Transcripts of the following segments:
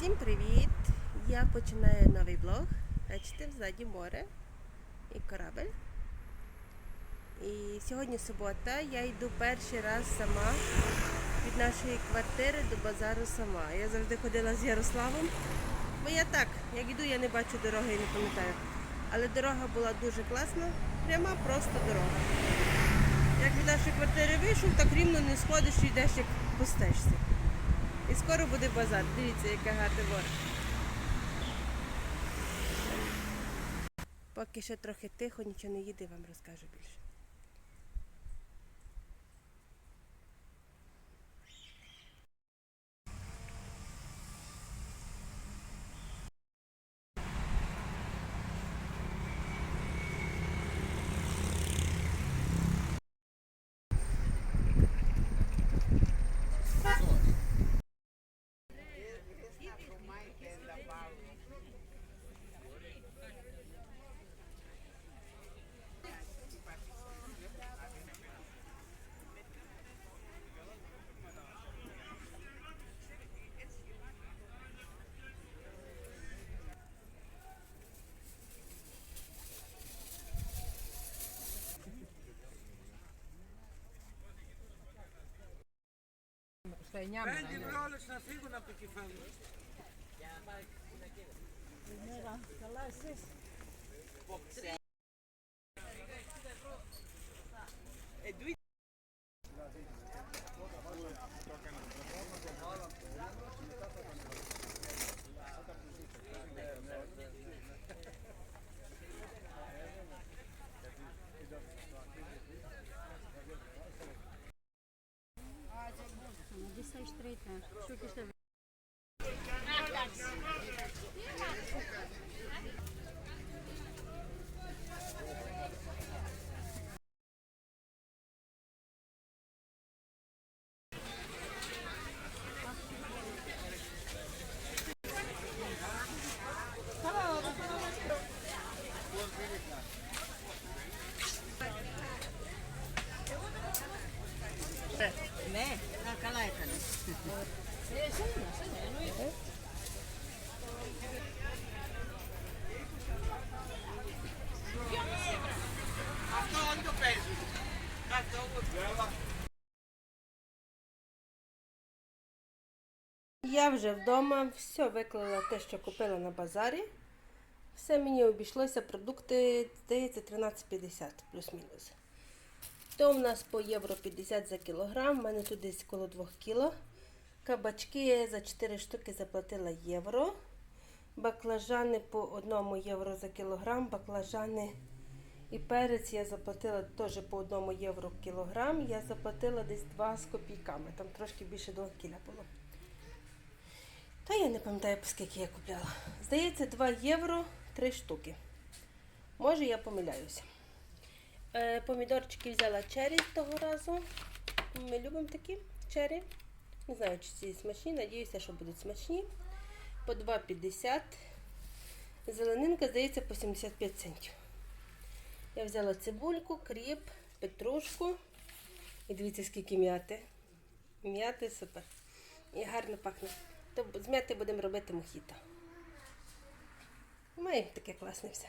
Всім привіт! Я починаю новий блог. Бачите, ззаді море і корабель. І сьогодні субота. Я йду перший раз сама від нашої квартири до базару сама. Я завжди ходила з Ярославом. Бо я так, як йду, я не бачу дороги і не пам'ятаю. Але дорога була дуже класна, пряма, просто дорога. Як від нашої квартири вийшов, так рівно не сходиш і йдеш як по. І скоро буде базар. Дивіться, яка гарна море. Поки ще трохи тихо, нічого не їде, вам розкажу більше. Πέντε ευρώ όλες να φύγουν από το κεφάλι. Για να πάει στην Καλημέρα. Καλά εσείς. Türk işlemi. Я вже вдома, все виклала те, що купила на базарі. Все мені обійшлося, продукти, здається, 13,50 плюс-мінус. То в нас по євро 50 за кілограм, в мене тут десь коло 2 кіло. Кабачки за 4 штуки заплатила євро. Баклажани по 1 євро за кілограм. Баклажани і перець я заплатила теж по 1 євро кілограм. Я заплатила десь 2 з копійками. Там трошки більше 2 кіля було. Та я не пам'ятаю, по скільки я купляла. Здається, 2 євро 3 штуки. Може, я помиляюся. Е, помідорчики взяла чері того разу. Ми любимо такі чері. Не знаю, чи ці смачні. Надіюся, що будуть смачні. По 2,50. Зеленинка, здається, по 75 центів. Я взяла цибульку, кріп, петрушку. І дивіться, скільки м'яти. М'яти супер. І гарно пахне. То з м'яти будемо робити мохіто. Маємо таке класне все.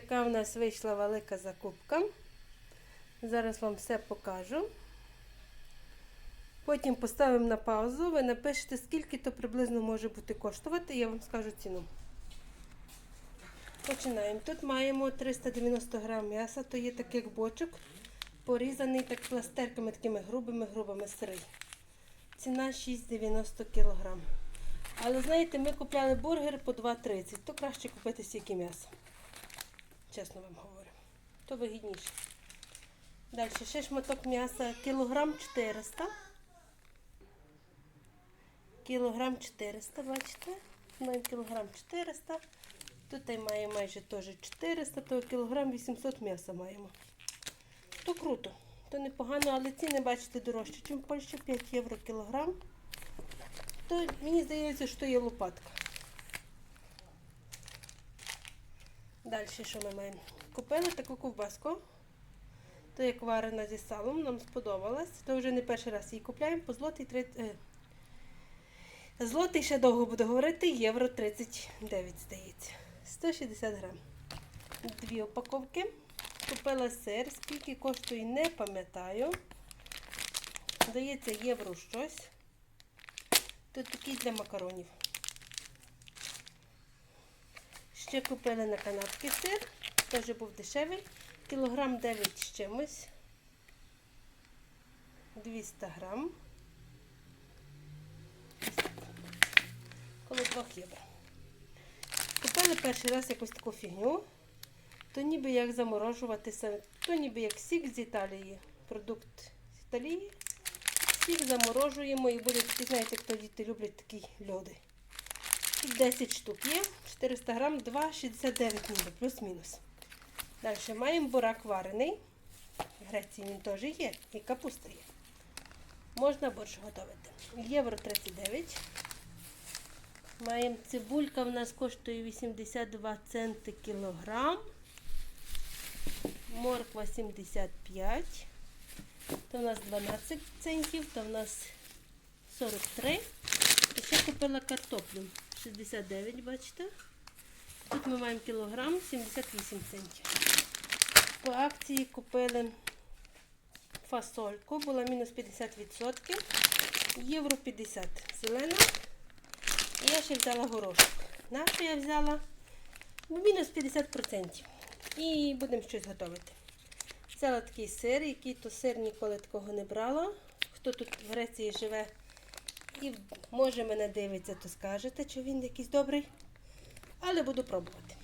Така в нас вийшла велика закупка. Зараз вам все покажу. Потім поставимо на паузу. Ви напишете, скільки то приблизно може бути коштувати, я вам скажу ціну. Починаємо. Тут маємо 390 грам м'яса, то є таких бочок, порізаний так пластерками, такими грубими-грубими сирий. Ціна 6,90 кг. Але знаєте, ми купляли бургер по 2,30, то краще купити стільки м'яса. Чесно вам говорю. То вигідніше. Далі ще шматок м'яса кілограм 400. Кілограм 400, бачите? Маємо кілограм 400. Тут має майже теж 400, то кілограм 800 м'яса маємо. То круто, то непогано, але ціни, бачите, дорожче, ніж в Польщі 5 євро кілограм. То мені здається, що є лопатка. Далі що ми маємо? Купили таку ковбаску. То як варена зі салом, нам сподобалась. То вже не перший раз її купляємо по злотий 30. Е, злотий ще довго буду говорити, євро 39, здається. 160 грам. Дві упаковки. Купила сир, скільки коштує, не пам'ятаю. Здається, євро щось. Тут такий для макаронів. Ще купили на канапки сир. Теж був дешевий. Кілограм 9 з чимось. 200 грам. Коло 2 євро. Купили перший раз якусь таку фігню. То ніби як заморожувати. То ніби як сік з Італії. Продукт з Італії. Сік заморожуємо і такий, знаєте, хто діти люблять такі льоди. Тут 10 штук є, 400 грам, 2,69 ніби, плюс-мінус. Далі маємо бурак варений. В Греції він теж є. І капуста є. Можна борщ готувати. Євро 39. Маємо цибулька, в нас коштує 82 центи кілограм. Морква 75. То в нас 12 центів, то в нас 43. І ще купила картоплю. 69, бачите? Тут ми маємо кілограм 78 центів. По акції купили фасольку, була мінус 50%. Євро 50 зелена. І я ще взяла горошок. Нашу я взяла ну, мінус 50%. І будемо щось готувати. Взяла такий сир, який то сир ніколи такого не брала. Хто тут в Греції живе і може мене дивиться, то скажете, що він якийсь добрий. Але буду пробувати.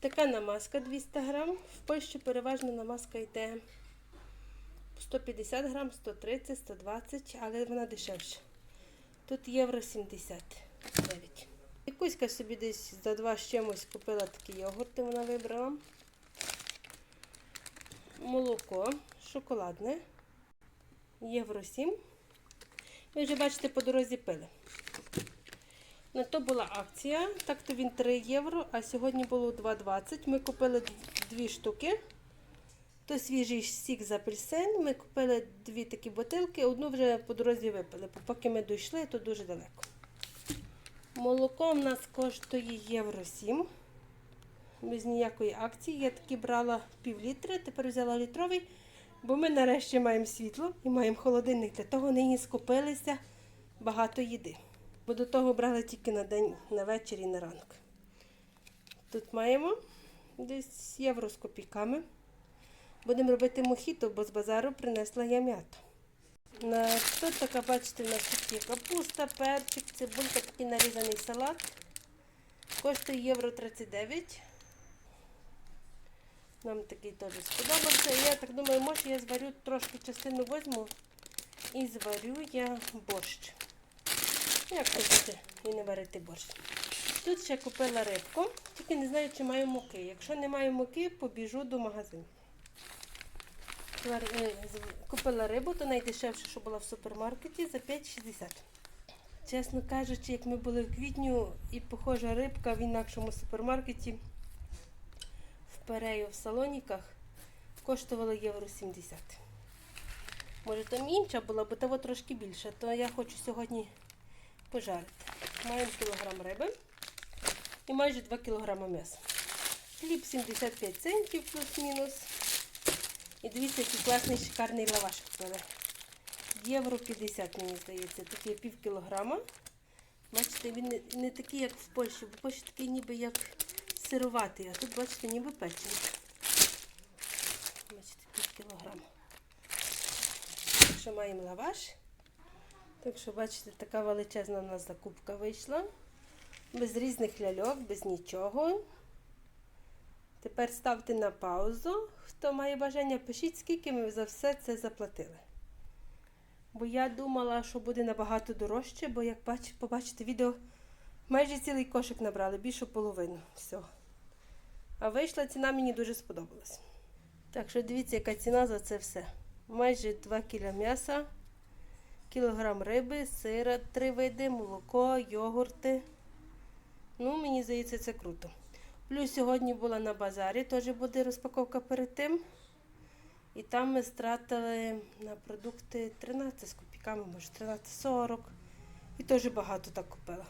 Така намазка 200 грам. В Польщі переважно намазка йде 150 грам, 130, 120, але вона дешевша. Тут євро 79. Якуська собі десь за два з чимось купила такі йогурти, вона вибрала. Молоко шоколадне. Євро 7. Ви вже бачите, по дорозі пили. На то була акція. Так то він 3 євро, а сьогодні було 2,20. Ми купили дві штуки. То свіжий сік з апельсин. Ми купили дві такі бутилки, одну вже по дорозі випили. Поки ми дійшли, то дуже далеко. Молоко в нас коштує євро 7. Без ніякої акції. Я таки брала пів літри, тепер взяла літровий. Бо ми нарешті маємо світло і маємо холодильник. Для того нині скупилися багато їди. Бо до того брали тільки на день, на вечір і на ранок. Тут маємо десь євро з копійками. Будемо робити мохіто, бо з базару принесла я м'яту. Тут така, бачите, у нас тут є капуста, перчик, цибулька, такий нарізаний салат. Коштує євро 39. Нам такий теж сподобався. Я так думаю, може я зварю трошки частину возьму і зварю я борщ. Як хочете і не варити борщ. Тут ще купила рибку, тільки не знаю, чи маю муки. Якщо не маю муки, побіжу до магазину. Е, Купила рибу, то найдешевше, що була в супермаркеті, за 5,60. Чесно кажучи, як ми були в квітню і похожа рибка в інакшому супермаркеті Перею в Салоніках коштувала євро 70. Може там інша була, бо того трошки більше, то я хочу сьогодні пожарити. Маємо кілограм риби і майже 2 кілограми м'яса. Хліб 75 центів плюс-мінус. І дивіться, який класний шикарний лаваш купили. Євро 50, мені здається. Є пів кілограма. Бачите, він не, не такий, як в Польщі, бо Польщі такий ніби як сироватий, а тут, бачите, ніби печений. Бачите, пів кілограма. Так маємо лаваш. Так що, бачите, така величезна у нас закупка вийшла. Без різних ляльок, без нічого. Тепер ставте на паузу. Хто має бажання, пишіть, скільки ми за все це заплатили. Бо я думала, що буде набагато дорожче, бо як бач, побачите відео, майже цілий кошик набрали, більшу половину всього. А вийшла ціна мені дуже сподобалась. Так що дивіться, яка ціна за це все. Майже 2 кіля м'яса, кілограм риби, сира, три види, молоко, йогурти. Ну, мені здається, це круто. Плюс сьогодні була на базарі, теж буде розпаковка перед тим. І там ми стратили на продукти 13 з копійками, може 13,40. І теж багато так купила.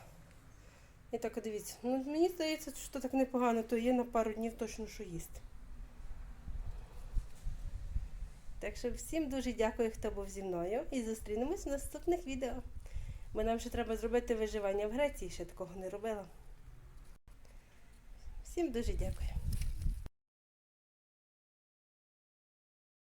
І так дивіться. Ну, мені здається, що так непогано, то є на пару днів точно що їсти. Так що всім дуже дякую, хто був зі мною. І зустрінемось в наступних відео. Бо нам ще треба зробити виживання в Греції, ще такого не робила. Всім дуже дякую.